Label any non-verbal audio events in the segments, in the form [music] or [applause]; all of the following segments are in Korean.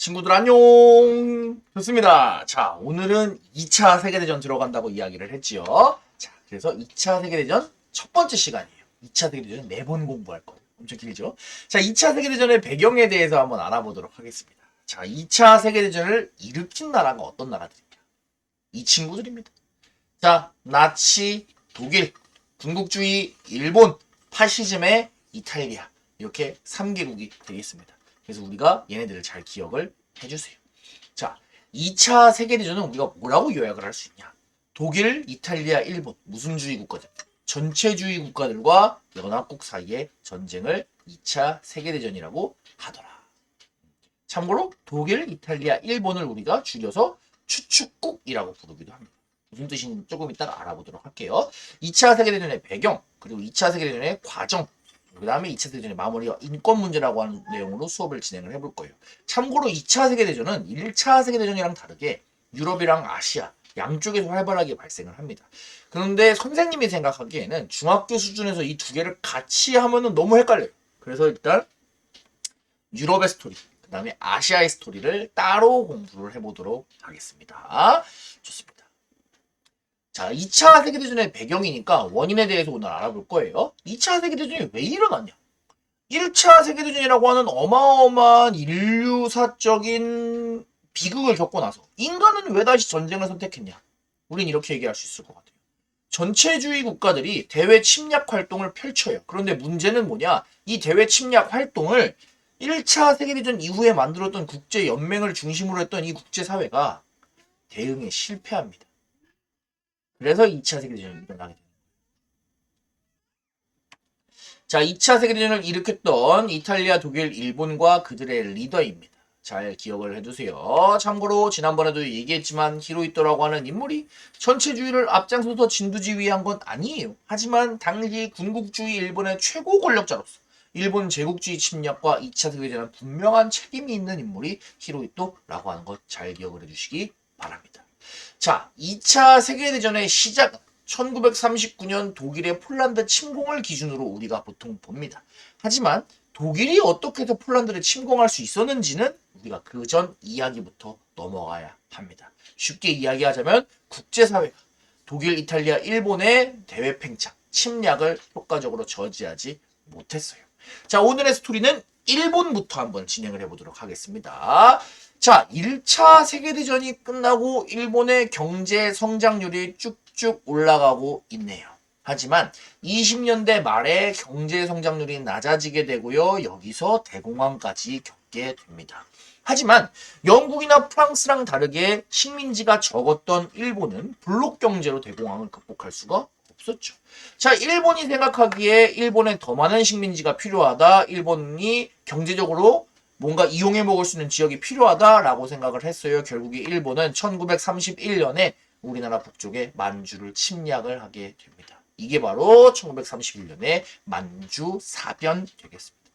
친구들 안녕! 좋습니다. 자, 오늘은 2차 세계대전 들어간다고 이야기를 했지요. 자, 그래서 2차 세계대전 첫 번째 시간이에요. 2차 세계대전 네번 공부할 거예요. 엄청 길죠? 자, 2차 세계대전의 배경에 대해서 한번 알아보도록 하겠습니다. 자, 2차 세계대전을 일으킨 나라가 어떤 나라들이냐? 이 친구들입니다. 자, 나치, 독일, 군국주의, 일본, 파시즘의 이탈리아. 이렇게 3개국이 되겠습니다. 그래서 우리가 얘네들을 잘 기억을 해주세요. 자, 2차 세계대전은 우리가 뭐라고 요약을 할 수 있냐? 독일, 이탈리아, 일본, 무슨 주의 국가들? 전체주의 국가들과 연합국 사이의 전쟁을 2차 세계대전이라고 하더라. 참고로 독일, 이탈리아, 일본을 우리가 줄여서 추축국이라고 부르기도 합니다. 무슨 뜻인지 조금 이따가 알아보도록 할게요. 2차 세계대전의 배경, 그리고 2차 세계대전의 과정, 그 다음에 2차 세계대전의 마무리와 인권 문제라고 하는 내용으로 수업을 진행을 해볼 거예요. 참고로 2차 세계대전은 1차 세계대전이랑 다르게 유럽이랑 아시아 양쪽에서 활발하게 발생을 합니다. 그런데 선생님이 생각하기에는 중학교 수준에서 이 두 개를 같이 하면은 너무 헷갈려요. 그래서 일단 유럽의 스토리, 그 다음에 아시아의 스토리를 따로 공부를 해보도록 하겠습니다. 좋습니다. 자, 2차 세계대전의 배경이니까 원인에 대해서 오늘 알아볼 거예요. 2차 세계대전이 왜 일어났냐? 1차 세계대전이라고 하는 어마어마한 인류사적인 비극을 겪고 나서 인간은 왜 다시 전쟁을 선택했냐? 우린 이렇게 얘기할 수 있을 것 같아요. 전체주의 국가들이 대외 침략 활동을 펼쳐요. 그런데 문제는 뭐냐? 이 대외 침략 활동을 1차 세계대전 이후에 만들었던 국제연맹을 중심으로 했던 이 국제사회가 대응에 실패합니다. 그래서 2차 세계대전이 일어나게 됩니다. 자, 2차 세계대전을 일으켰던 이탈리아, 독일, 일본과 그들의 리더입니다. 잘 기억을 해두세요. 참고로 지난번에도 얘기했지만 히로히토라고 하는 인물이 전체주의를 앞장서서 진두지휘한 건 아니에요. 하지만 당시 군국주의 일본의 최고 권력자로서 일본 제국주의 침략과 2차 세계대전에 분명한 책임이 있는 인물이 히로히토라고 하는 것 잘 기억을 해주시기 바랍니다. 자, 2차 세계대전의 시작은 1939년 독일의 폴란드 침공을 기준으로 우리가 보통 봅니다. 하지만 독일이 어떻게 해서 폴란드를 침공할 수 있었는지는 우리가 그 전 이야기부터 넘어가야 합니다. 쉽게 이야기하자면 국제사회가 독일, 이탈리아, 일본의 대외 팽창, 침략을 효과적으로 저지하지 못했어요. 자, 오늘의 스토리는 일본부터 한번 진행을 해보도록 하겠습니다. 자, 1차 세계대전이 끝나고 일본의 경제 성장률이 쭉쭉 올라가고 있네요. 하지만 20년대 말에 경제 성장률이 낮아지게 되고요. 여기서 대공황까지 겪게 됩니다. 하지만 영국이나 프랑스랑 다르게 식민지가 적었던 일본은 블록 경제로 대공황을 극복할 수가 없었죠. 자, 일본이 생각하기에 일본에 더 많은 식민지가 필요하다. 일본이 경제적으로 뭔가 이용해 먹을 수 있는 지역이 필요하다라고 생각을 했어요. 결국에 일본은 1931년에 우리나라 북쪽에 만주를 침략을 하게 됩니다. 이게 바로 1931년에 만주 사변 되겠습니다.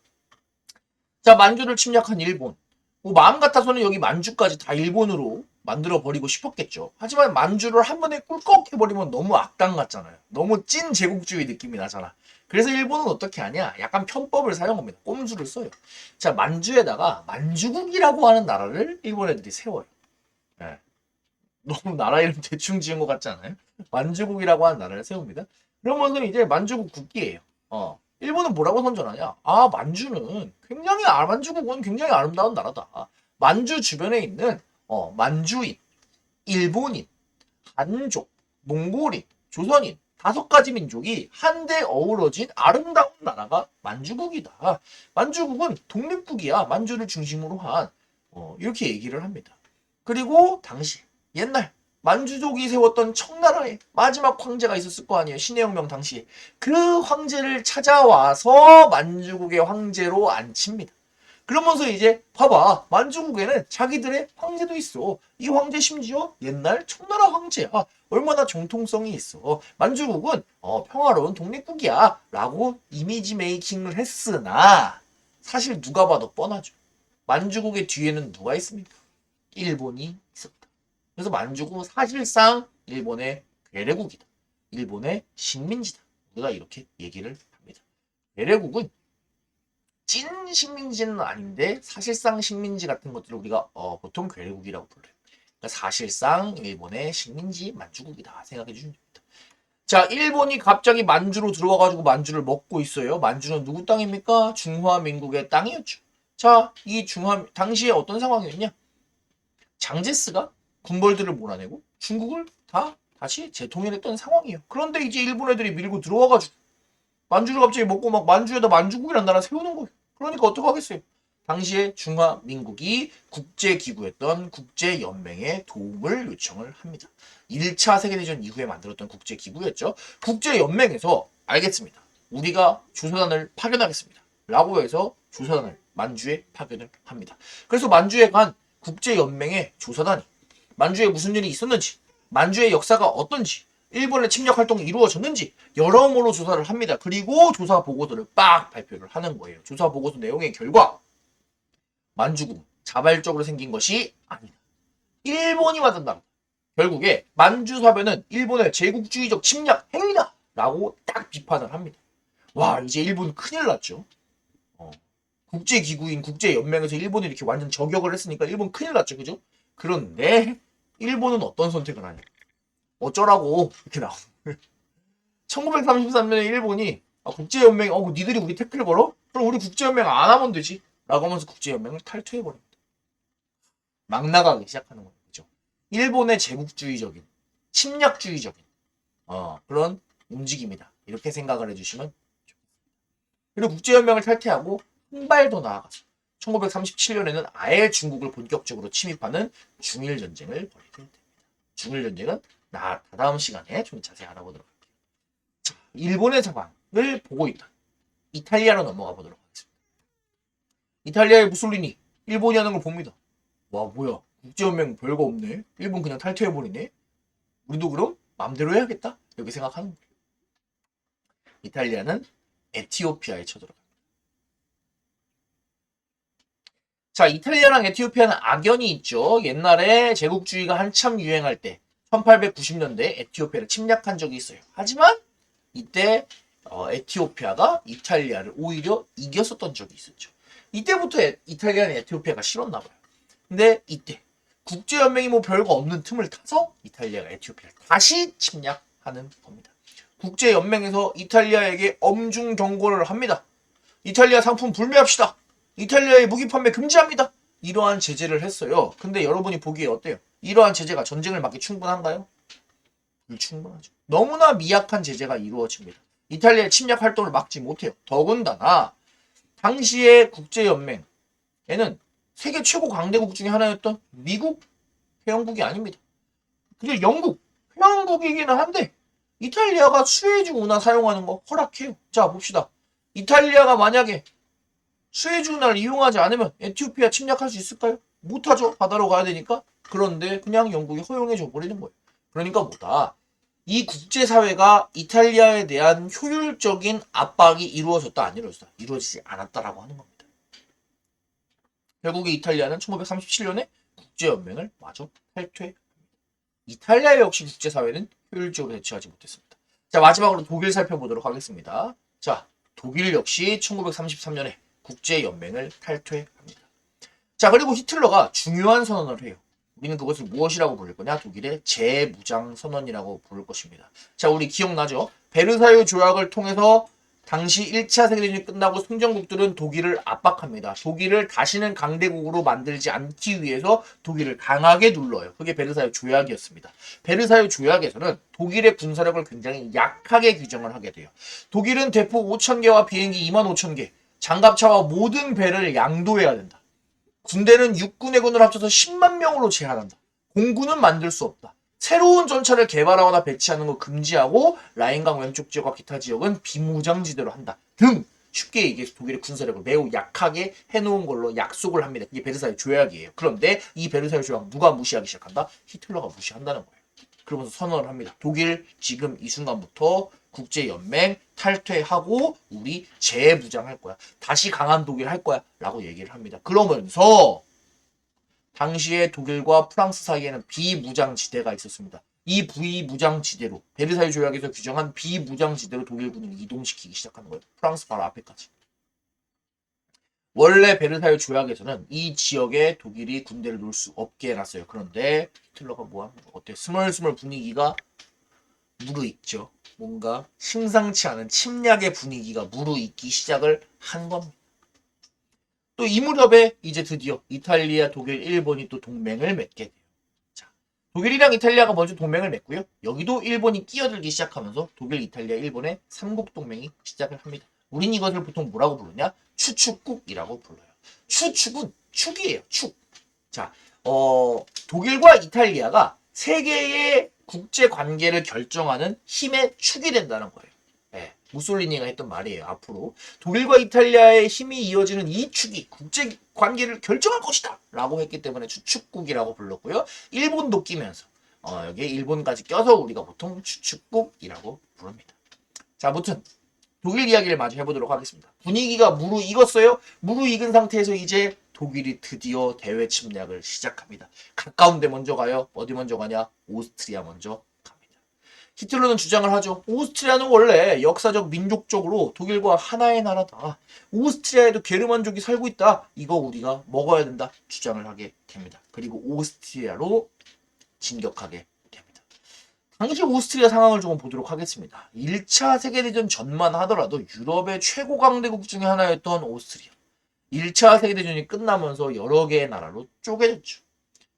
자, 만주를 침략한 일본. 뭐 마음 같아서는 여기 만주까지 다 일본으로 만들어 버리고 싶었겠죠. 하지만 만주를 한 번에 꿀꺽 해버리면 너무 악당 같잖아요. 너무 찐 제국주의 느낌이 나잖아. 그래서 일본은 어떻게 하냐? 약간 편법을 사용합니다. 꼼수를 써요. 자, 만주에다가 만주국이라고 하는 나라를 일본 애들이 세워요. 예. 너무 나라 이름 대충 지은 것 같지 않아요? 만주국이라고 하는 나라를 세웁니다. 그러면서 이제 만주국 국기예요. 어. 일본은 뭐라고 선전하냐? 아, 만주는 굉장히 아, 만주국은 굉장히 아름다운 나라다. 만주 주변에 있는 어, 만주인, 일본인, 한족, 몽골인, 조선인 다섯 가지 민족이 한데 어우러진 아름다운 나라가 만주국이다. 만주국은 독립국이야. 만주를 중심으로 한 어, 이렇게 얘기를 합니다. 그리고 당시 옛날 만주족이 세웠던 청나라의 마지막 황제가 있었을 거 아니에요. 신해혁명 당시에. 그 황제를 찾아와서 만주국의 황제로 앉힙니다. 그러면서 이제 봐봐 만주국에는 자기들의 황제도 있어. 이 황제 심지어 옛날 청나라 황제야. 얼마나 정통성이 있어. 만주국은 어, 평화로운 독립국이야. 라고 이미지 메이킹을 했으나 사실 누가 봐도 뻔하죠. 만주국의 뒤에는 누가 있습니까? 일본이 있었다. 그래서 만주국 사실상 일본의 괴뢰국이다. 일본의 식민지다. 우리가 이렇게 얘기를 합니다. 괴뢰국은 찐 식민지는 아닌데 사실상 식민지 같은 것들을 우리가 어, 보통 괴뢰국이라고 불러요. 그러니까 사실상 일본의 식민지 만주국이다 생각해 주시면 됩니다. 자, 일본이 갑자기 만주로 들어와가지고 만주를 먹고 있어요. 만주는 누구 땅입니까? 중화민국의 땅이었죠. 자, 이 중화 당시에 어떤 상황이었냐? 장제스가 군벌들을 몰아내고 중국을 다 다시 재통일했던 상황이에요. 그런데 이제 일본 애들이 밀고 들어와가지고 만주를 갑자기 먹고 막 만주에다 만주국이라는 나라 세우는 거예요. 그러니까 어떡하겠어요? 당시에 중화민국이 국제기구였던 국제연맹에 도움을 요청을 합니다. 1차 세계대전 이후에 만들었던 국제기구였죠. 국제연맹에서 알겠습니다. 우리가 조사단을 파견하겠습니다. 라고 해서 조사단을 만주에 파견을 합니다. 그래서 만주에 간 국제연맹의 조사단이 만주에 무슨 일이 있었는지, 만주의 역사가 어떤지, 일본의 침략 활동이 이루어졌는지 여러모로 조사를 합니다. 그리고 조사 보고서를 빡 발표를 하는 거예요. 조사 보고서 내용의 결과 만주국 자발적으로 생긴 것이 아니다. 일본이 만든다. 결국에 만주사변은 일본의 제국주의적 침략 행위다. 라고 딱 비판을 합니다. 와 이제 일본 큰일 났죠. 어. 국제기구인 국제연맹에서 일본이 이렇게 완전 저격을 했으니까 일본 큰일 났죠. 그죠? 그런데 일본은 어떤 선택을 하냐. 어쩌라고 이렇게 나오는 거예요. 1933년에 일본이 아, 국제연맹 어 니들이 우리 태클 걸어? 그럼 우리 국제연맹 안 하면 되지 라고 하면서 국제연맹을 탈퇴해버립니다. 막 나가기 시작하는 거죠. 일본의 제국주의적인 침략주의적인 어, 그런 움직임이다. 이렇게 생각을 해주시면 좋겠습니다. 그리고 국제연맹을 탈퇴하고 더 나아가서 1937년에는 아예 중국을 본격적으로 침입하는 중일전쟁을 벌이게 됩니다. 중일전쟁은 나 다다음 시간에 좀 자세히 알아보도록 할게요. 자, 일본의 상황을 보고 있던 이탈리아로 넘어가 보도록 하겠습니다. 이탈리아의 무솔리니 일본이 하는 걸 봅니다. 와 뭐야 국제연맹 별거 없네. 일본 그냥 탈퇴해버리네. 우리도 그럼 마음대로 해야겠다. 이렇게 생각하는 거예요. 이탈리아는 에티오피아에 쳐들어갑니다. 자, 이탈리아랑 에티오피아는 악연이 있죠. 옛날에 제국주의가 한참 유행할 때 1890년대 에티오피아를 침략한 적이 있어요. 하지만 이때 어, 에티오피아가 이탈리아를 오히려 이겼었던 적이 있었죠. 이때부터 에, 이탈리아는 에티오피아가 싫었나 봐요. 근데 이때 국제연맹이 뭐 별거 없는 틈을 타서 이탈리아가 에티오피아를 다시 침략하는 겁니다. 국제연맹에서 이탈리아에게 엄중 경고를 합니다. 이탈리아 상품 불매합시다. 이탈리아의 무기 판매 금지합니다. 이러한 제재를 했어요. 근데 여러분이 보기에 어때요? 이러한 제재가 전쟁을 막기 충분한가요? 불충분하죠. 너무나 미약한 제재가 이루어집니다. 이탈리아의 침략 활동을 막지 못해요. 더군다나 당시의 국제연맹에는 세계 최고 강대국 중에 하나였던 미국 회원국이 아닙니다. 그게 영국 회원국이기는 한데 이탈리아가 수에즈 운하 사용하는 거 허락해요. 자 봅시다. 이탈리아가 만약에 수에즈 운하를 이용하지 않으면 에티오피아 침략할 수 있을까요? 못하죠. 바다로 가야 되니까. 그런데 그냥 영국이 허용해 줘 버리는 거예요. 그러니까 뭐다. 이 국제사회가 이탈리아에 대한 효율적인 압박이 이루어졌다 안 이루어졌다 이루어지지 않았다라고 하는 겁니다. 결국에 이탈리아는 1937년에 국제연맹을 마저 탈퇴합니다. 이탈리아 역시 국제사회는 효율적으로 대처하지 못했습니다. 자 마지막으로 독일 살펴보도록 하겠습니다. 자 독일 역시 1933년에 국제연맹을 탈퇴합니다. 자 그리고 히틀러가 중요한 선언을 해요. 우리는 그것을 무엇이라고 부를 거냐? 독일의 재무장 선언이라고 부를 것입니다. 자, 우리 기억나죠? 베르사유 조약을 통해서 당시 1차 세계대전이 끝나고 승전국들은 독일을 압박합니다. 독일을 다시는 강대국으로 만들지 않기 위해서 독일을 강하게 눌러요. 그게 베르사유 조약이었습니다. 베르사유 조약에서는 독일의 군사력을 굉장히 약하게 규정을 하게 돼요. 독일은 대포 5,000개와 비행기 2만 5,000개, 장갑차와 모든 배를 양도해야 된다. 군대는 육군의 군을 합쳐서 10만 명으로 제한한다. 공군은 만들 수 없다. 새로운 전차를 개발하거나 배치하는 거 금지하고 라인강 왼쪽 지역과 기타 지역은 비무장지대로 한다. 등 쉽게 얘기해서 독일의 군사력을 매우 약하게 해놓은 걸로 약속을 합니다. 그게 베르사유 조약이에요. 그런데 이 베르사유 조약 누가 무시하기 시작한다? 히틀러가 무시한다는 거예요. 그러면서 선언을 합니다. 독일 지금 이 순간부터 국제연맹 탈퇴하고 우리 재무장할 거야. 다시 강한 독일 할 거야. 라고 얘기를 합니다. 그러면서 당시에 독일과 프랑스 사이에는 비무장지대가 있었습니다. 이 비무장지대로 베르사유 조약에서 규정한 비무장지대로 독일군을 이동시키기 시작하는 거예요. 프랑스 바로 앞에까지. 원래 베르사유 조약에서는 이 지역에 독일이 군대를 놓을 수 없게 해놨어요. 그런데 히틀러가 뭐합니까? 어때요? 스멀스멀 분위기가 무르익죠. 뭔가 심상치 않은 침략의 분위기가 무르익기 시작을 한 겁니다. 또 이 무렵에 이제 드디어 이탈리아, 독일, 일본이 또 동맹을 맺게 돼요. 자, 독일이랑 이탈리아가 먼저 동맹을 맺고요. 여기도 일본이 끼어들기 시작하면서 독일, 이탈리아, 일본의 삼국 동맹이 시작을 합니다. 우린 이것을 보통 뭐라고 부르냐? 추축국이라고 불러요. 추축은 축이에요. 축. 자, 어, 독일과 이탈리아가 세계의 국제 관계를 결정하는 힘의 축이 된다는 거예요. 예, 무솔리니가 했던 말이에요. 앞으로 독일과 이탈리아의 힘이 이어지는 이 축이 국제 관계를 결정할 것이다라고 했기 때문에 추축국이라고 불렀고요. 일본도 끼면서 어, 여기에 일본까지 껴서 우리가 보통 추축국이라고 부릅니다. 자, 아무튼 독일 이야기를 마저 해보도록 하겠습니다. 분위기가 무르익었어요. 무르익은 상태에서 이제 독일이 드디어 대외 침략을 시작합니다. 가까운 데 먼저 가요. 어디 먼저 가냐? 오스트리아 먼저 갑니다. 히틀러는 주장을 하죠. 오스트리아는 원래 역사적 민족적으로 독일과 하나의 나라다. 오스트리아에도 게르만족이 살고 있다. 이거 우리가 먹어야 된다. 주장을 하게 됩니다. 그리고 오스트리아로 진격하게. 당시 오스트리아 상황을 조금 보도록 하겠습니다. 1차 세계대전 전만 하더라도 유럽의 최고 강대국 중에 하나였던 오스트리아. 1차 세계대전이 끝나면서 여러 개의 나라로 쪼개졌죠.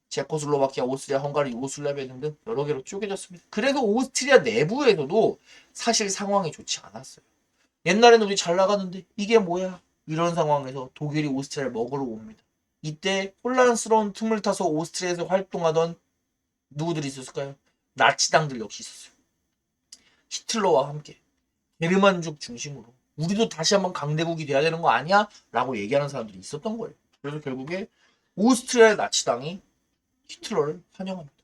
체코슬로바키아, 오스트리아, 헝가리, 유고슬라비아 등등 여러 개로 쪼개졌습니다. 그래서 오스트리아 내부에서도 사실 상황이 좋지 않았어요. 옛날에는 우리 잘 나가는데 이게 뭐야? 이런 상황에서 독일이 오스트리아를 먹으러 옵니다. 이때 혼란스러운 틈을 타서 오스트리아에서 활동하던 누구들이 있었을까요? 나치당들 역시 있었어요. 히틀러와 함께 게르만족 중심으로 우리도 다시 한번 강대국이 돼야 되는 거 아니야? 라고 얘기하는 사람들이 있었던 거예요. 그래서 결국에 오스트리아의 나치당이 히틀러를 환영합니다.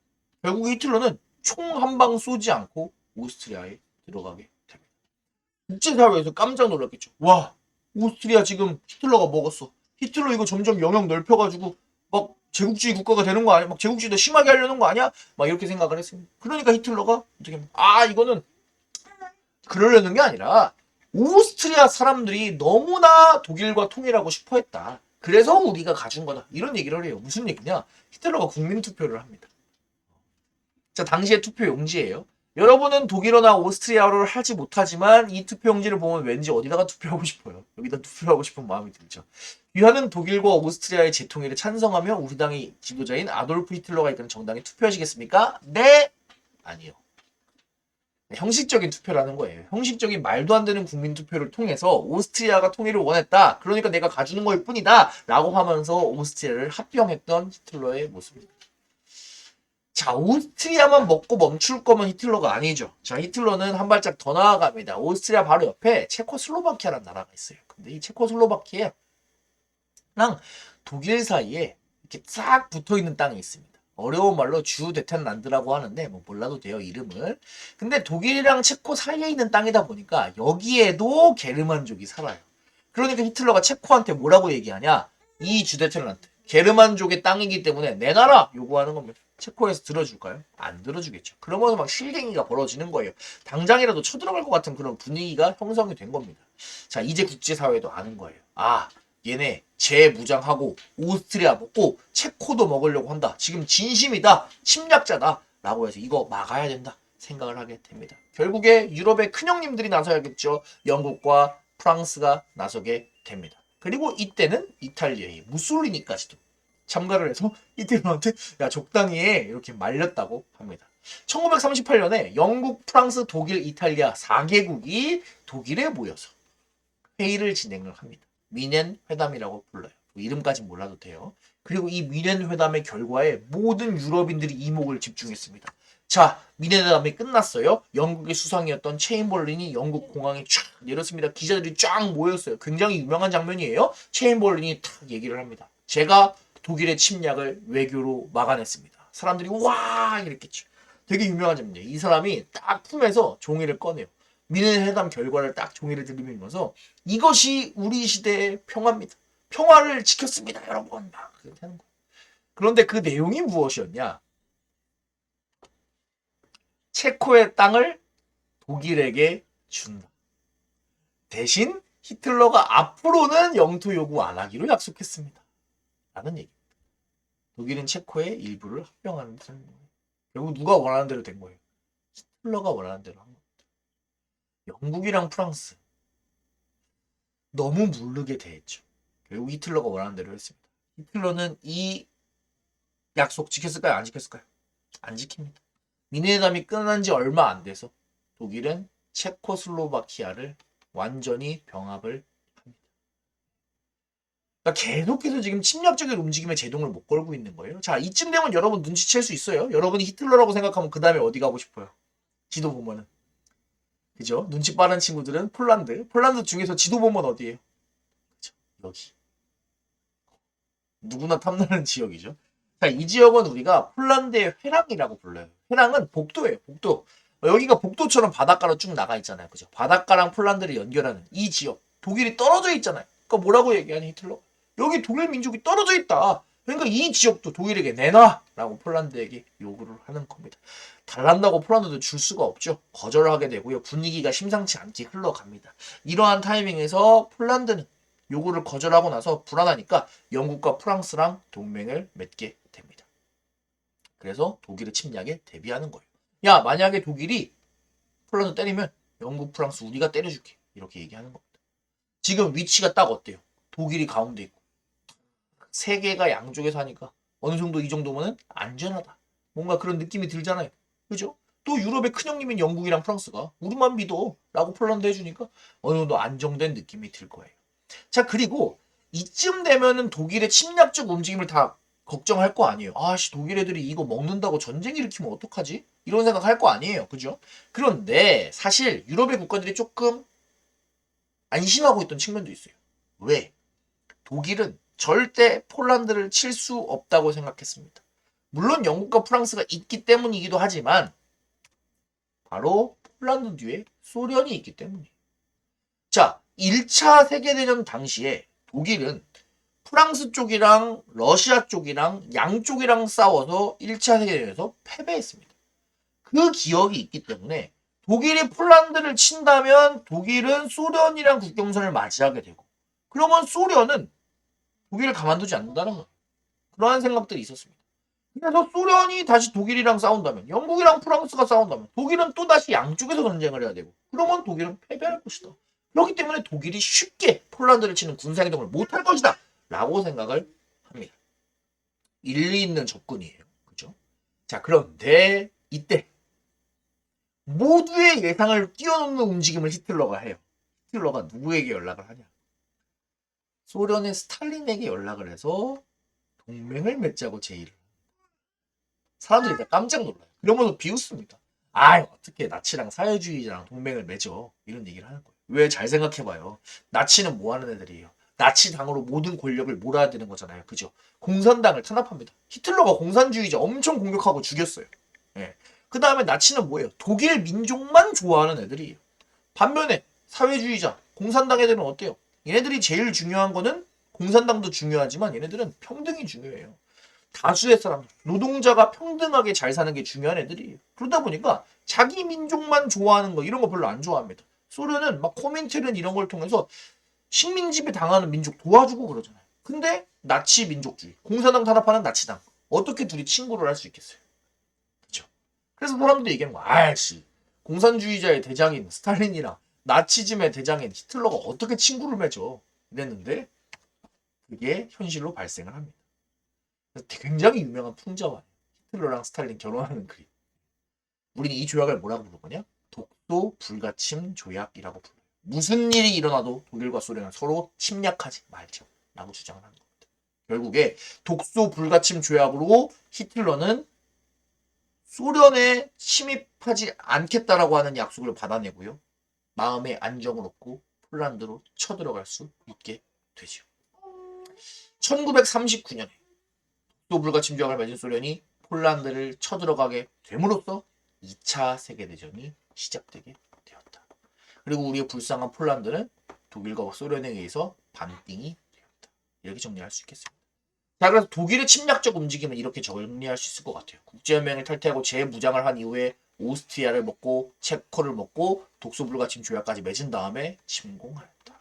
결국 히틀러는 총 한 방 쏘지 않고 오스트리아에 들어가게 됩니다. 국제사회에서 깜짝 놀랐겠죠. 와, 오스트리아 지금 히틀러가 먹었어. 히틀러 이거 점점 영역 넓혀가지고 막 제국주의 국가가 되는 거 아니야? 막 제국주의 더 심하게 하려는 거 아니야? 막 이렇게 생각을 했습니다. 그러니까 히틀러가 어떻게 아 이거는 그러려는 게 아니라 오스트리아 사람들이 너무나 독일과 통일하고 싶어 했다. 그래서 우리가 가준 거다. 이런 얘기를 해요. 무슨 얘기냐? 히틀러가 국민 투표를 합니다. 자, 당시의 투표 용지예요. 여러분은 독일어나 오스트리아어를 하지 못하지만 이 투표 용지를 보면 왠지 어디다가 투표하고 싶어요. 여기다 투표하고 싶은 마음이 들죠. 귀하는 독일과 오스트리아의 재통일에 찬성하며 우리 당의 지도자인 아돌프 히틀러가 이끄는 정당에 투표하시겠습니까? 네, 아니요. 형식적인 투표라는 거예요. 형식적인 말도 안 되는 국민 투표를 통해서 오스트리아가 통일을 원했다. 그러니까 내가 가주는 걸 뿐이다. 라고 하면서 오스트리아를 합병했던 히틀러의 모습입니다. 자, 오스트리아만 먹고 멈출 거면 히틀러가 아니죠. 자, 히틀러는 한 발짝 더 나아갑니다. 오스트리아 바로 옆에 체코슬로바키아라는 나라가 있어요. 근데 이 체코슬로바키아랑 독일 사이에 이렇게 싹 붙어 있는 땅이 있습니다. 어려운 말로 주데텐란드라고 하는데 뭐 몰라도 돼요 이름을. 근데 독일이랑 체코 사이에 있는 땅이다 보니까 여기에도 게르만족이 살아요. 그러니까 히틀러가 체코한테 뭐라고 얘기하냐? 이 주데텐란드 게르만족의 땅이기 때문에 내 나라 요구하는 겁니다. 체코에서 들어줄까요? 안 들어주겠죠. 그러면서 막 실갱이가 벌어지는 거예요. 당장이라도 쳐들어갈 것 같은 그런 분위기가 형성이 된 겁니다. 자 이제 국제사회도 아는 거예요. 아 얘네 재무장하고 오스트리아 먹고 체코도 먹으려고 한다. 지금 진심이다. 침략자다. 라고 해서 이거 막아야 된다. 생각을 하게 됩니다. 결국에 유럽의 큰형님들이 나서야겠죠. 영국과 프랑스가 나서게 됩니다. 그리고 이때는 이탈리아의 무솔리니까지도 참가를 해서 [laughs] 이태원한테 야 적당히 해 이렇게 말렸다고 합니다. 1938년에 영국, 프랑스, 독일, 이탈리아 4개국이 독일에 모여서 회의를 진행을 합니다. 미넨 회담이라고 불러요. 뭐 이름까지 몰라도 돼요. 그리고 이 미넨 회담의 결과에 모든 유럽인들이 이목을 집중했습니다. 자, 미넨 회담이 끝났어요. 영국의 수상이었던 체인벌린이 영국 공항에 쫙 내렸습니다. 기자들이 쫙 모였어요. 굉장히 유명한 장면이에요. 체인벌린이 탁 얘기를 합니다. 제가 독일의 침략을 외교로 막아냈습니다. 사람들이 와 이랬겠죠. 되게 유명한 장면이에요. 이 사람이 딱 품에서 종이를 꺼내요. 미넨 회담 결과를 딱 종이를 들이밀면서 이것이 우리 시대의 평화입니다. 평화를 지켰습니다, 여러분. 막 그렇게 하는 거. 그런데 그 내용이 무엇이었냐? 체코의 땅을 독일에게 준다. 대신 히틀러가 앞으로는 영토 요구 안 하기로 약속했습니다. 라는 얘기입니다. 독일은 체코의 일부를 합병하는 듯 하는 거예요. 결국 누가 원하는 대로 된 거예요. 히틀러가 원하는 대로 한 겁니다. 영국이랑 프랑스 너무 무르게 대했죠. 결국 히틀러가 원하는 대로 했습니다. 히틀러는 이 약속 지켰을까요? 안 지켰을까요? 안 지킵니다. 미네담이 끝난 지 얼마 안 돼서 독일은 체코슬로바키아를 완전히 병합을. 그러니까 계속해서 지금 침략적인 움직임에 제동을 못 걸고 있는 거예요. 자, 이쯤 되면 여러분 눈치챌 수 있어요. 여러분이 히틀러라고 생각하면 그 다음에 어디 가고 싶어요? 지도 보면은. 그죠? 눈치 빠른 친구들은 폴란드. 폴란드 중에서 지도 보면 어디예요? 그죠? 여기. 누구나 탐나는 지역이죠. 자, 이 지역은 우리가 폴란드의 회랑이라고 불러요. 회랑은 복도예요, 복도. 여기가 복도처럼 바닷가로 쭉 나가 있잖아요. 그죠? 바닷가랑 폴란드를 연결하는 이 지역. 독일이 떨어져 있잖아요. 그러니까 뭐라고 얘기하니 히틀러? 여기 독일 민족이 떨어져 있다. 그러니까 이 지역도 독일에게 내놔라고 폴란드에게 요구를 하는 겁니다. 달란다고 폴란드도 줄 수가 없죠. 거절하게 되고요. 분위기가 심상치 않게 흘러갑니다. 이러한 타이밍에서 폴란드는 요구를 거절하고 나서 불안하니까 영국과 프랑스랑 동맹을 맺게 됩니다. 그래서 독일의 침략에 대비하는 거예요. 야, 만약에 독일이 폴란드 때리면 영국, 프랑스 우리가 때려줄게. 이렇게 얘기하는 겁니다. 지금 위치가 딱 어때요? 독일이 가운데 있고 세 개가 양쪽에서 하니까 어느 정도 이 정도면은 안전하다. 뭔가 그런 느낌이 들잖아요. 그죠? 또 유럽의 큰형님인 영국이랑 프랑스가 우리만 믿어 라고 폴란드 해주니까 어느 정도 안정된 느낌이 들 거예요. 자 그리고 이쯤 되면은 독일의 침략적 움직임을 다 걱정할 거 아니에요. 아씨 독일 애들이 이거 먹는다고 전쟁 일으키면 어떡하지? 이런 생각 할 거 아니에요. 그죠? 그런데 사실 유럽의 국가들이 조금 안심하고 있던 측면도 있어요. 왜? 독일은 절대 폴란드를 칠 수 없다고 생각했습니다. 물론 영국과 프랑스가 있기 때문이기도 하지만 바로 폴란드 뒤에 소련이 있기 때문이에요. 자, 1차 세계대전 당시에 독일은 프랑스 쪽이랑 러시아 쪽이랑 양쪽이랑 싸워서 1차 세계대전에서 패배했습니다. 그 기억이 있기 때문에 독일이 폴란드를 친다면 독일은 소련이랑 국경선을 맞이하게 되고 그러면 소련은 독일을 가만두지 않는다는 거예요. 그러한 생각들이 있었습니다. 그래서 소련이 다시 독일이랑 싸운다면 영국이랑 프랑스가 싸운다면 독일은 또 다시 양쪽에서 전쟁을 해야 되고 그러면 독일은 패배할 것이다. 그렇기 때문에 독일이 쉽게 폴란드를 치는 군사행동을 못할 것이다. 라고 생각을 합니다. 일리 있는 접근이에요. 그죠? 자, 그런데 이때 모두의 예상을 뛰어넘는 움직임을 히틀러가 해요. 히틀러가 누구에게 연락을 하냐? 소련의 스탈린에게 연락을 해서 동맹을 맺자고 제의를. 사람들이 다 깜짝 놀라요. 그러면서 비웃습니다. 아, 어떻게 나치랑 사회주의자랑 동맹을 맺어? 이런 얘기를 하는 거예요. 왜 잘 생각해봐요. 나치는 뭐 하는 애들이에요? 나치 당으로 모든 권력을 몰아야 되는 거잖아요. 그죠? 공산당을 탄압합니다. 히틀러가 공산주의자 엄청 공격하고 죽였어요. 예. 그 다음에 나치는 뭐예요? 독일 민족만 좋아하는 애들이에요. 반면에 사회주의자, 공산당 애들은 어때요? 얘네들이 제일 중요한 거는 공산당도 중요하지만 얘네들은 평등이 중요해요. 다수의 사람, 노동자가 평등하게 잘 사는 게 중요한 애들이에요. 그러다 보니까 자기 민족만 좋아하는 거 이런 거 별로 안 좋아합니다. 소련은 막 코민테른 이런 걸 통해서 식민지배 당하는 민족 도와주고 그러잖아요. 근데 나치 민족주의, 공산당 탄압하는 나치당 어떻게 둘이 친구를 할 수 있겠어요? 그렇죠? 그래서 사람들이 얘기하는 거야. 아씨 공산주의자의 대장인 스탈린이랑 나치즘의 대장인 히틀러가 어떻게 친구를 맺어? 이랬는데 그게 현실로 발생을 합니다. 굉장히 유명한 풍자와 히틀러랑 스탈린 결혼하는 그림. 우리는 이 조약을 뭐라고 부르거냐? 독도 불가침 조약이라고 불러요. 무슨 일이 일어나도 독일과 소련은 서로 침략하지 말죠. 라고 주장을 하는 겁니다. 결국에 독소 불가침 조약으로 히틀러는 소련에 침입하지 않겠다라고 하는 약속을 받아내고요. 마음의 안정을 얻고 폴란드로 쳐들어갈 수 있게 되죠. 1939년에 독도 불가침 조약을 맺은 소련이 폴란드를 쳐들어가게 됨으로써 2차 세계대전이 시작되게 되었다. 그리고 우리의 불쌍한 폴란드는 독일과 소련에 의해서 반띵이 되었다. 이렇게 정리할 수 있겠습니다. 자, 그래서 독일의 침략적 움직임은 이렇게 정리할 수 있을 것 같아요. 국제연맹을 탈퇴하고 재무장을 한 이후에 오스트리아를 먹고 체코를 먹고 독소 불가침 조약까지 맺은 다음에 침공하였다.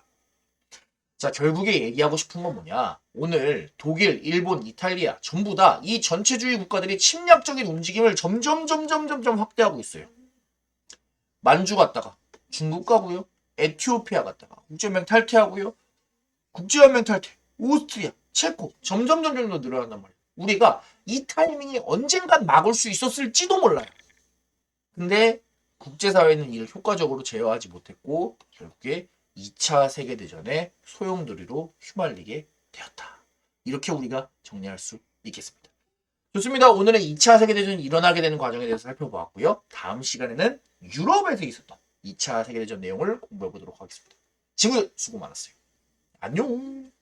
자, 결국에 얘기하고 싶은 건 뭐냐? 오늘 독일, 일본, 이탈리아 전부 다 이 전체주의 국가들이 침략적인 움직임을 점점 점점 점점 확대하고 있어요. 만주 갔다가 중국 가고요. 에티오피아 갔다가 국제연맹 탈퇴하고요. 국제연맹 탈퇴, 오스트리아, 체코 점점 점점 더 늘어난단 말이에요. 우리가 이 타이밍이 언젠간 막을 수 있었을지도 몰라요. 근데 국제사회는 이를 효과적으로 제어하지 못했고 결국에 2차 세계대전의 소용돌이로 휘말리게 되었다. 이렇게 우리가 정리할 수 있겠습니다. 좋습니다. 오늘은 2차 세계대전이 일어나게 되는 과정에 대해서 살펴보았고요. 다음 시간에는 유럽에서 있었던 2차 세계대전 내용을 공부해 보도록 하겠습니다. 친구들 수고 많았어요. 안녕!